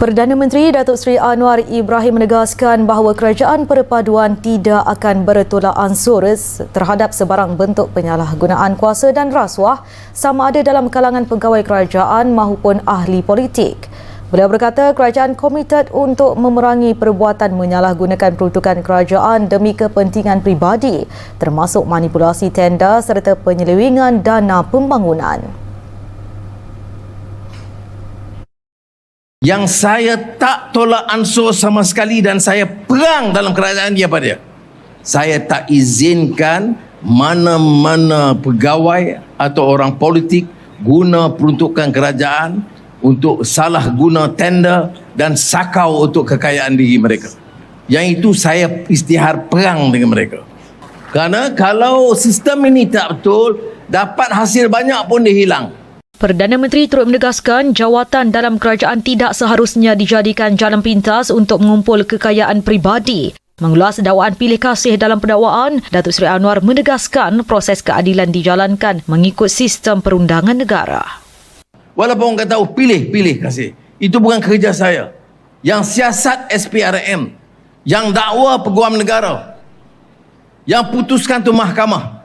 Perdana Menteri Datuk Seri Anwar Ibrahim menegaskan bahawa kerajaan perpaduan tidak akan bertolak ansur terhadap sebarang bentuk penyalahgunaan kuasa dan rasuah sama ada dalam kalangan pegawai kerajaan maupun ahli politik. Beliau berkata kerajaan komited untuk memerangi perbuatan menyalahgunakan peruntukan kerajaan demi kepentingan pribadi termasuk manipulasi tender serta penyelewengan dana pembangunan. Yang saya tak tolak ansur sama sekali dan saya perang dalam kerajaan dia pada dia. Saya tak izinkan mana-mana pegawai atau orang politik guna peruntukan kerajaan untuk salah guna tender dan sakau untuk kekayaan diri mereka. Yang itu saya istihar perang dengan mereka. Kerana kalau sistem ini tak betul, dapat hasil banyak pun dia hilang. Perdana Menteri turut menegaskan jawatan dalam kerajaan tidak seharusnya dijadikan jalan pintas untuk mengumpul kekayaan pribadi. Mengulas dakwaan pilih kasih dalam pendakwaan, Datuk Seri Anwar menegaskan proses keadilan dijalankan mengikut sistem perundangan negara. Walaupun orang kata oh, pilih, pilih kasih. Itu bukan kerja saya. Yang siasat SPRM. Yang dakwa peguam negara. Yang putuskan tu mahkamah.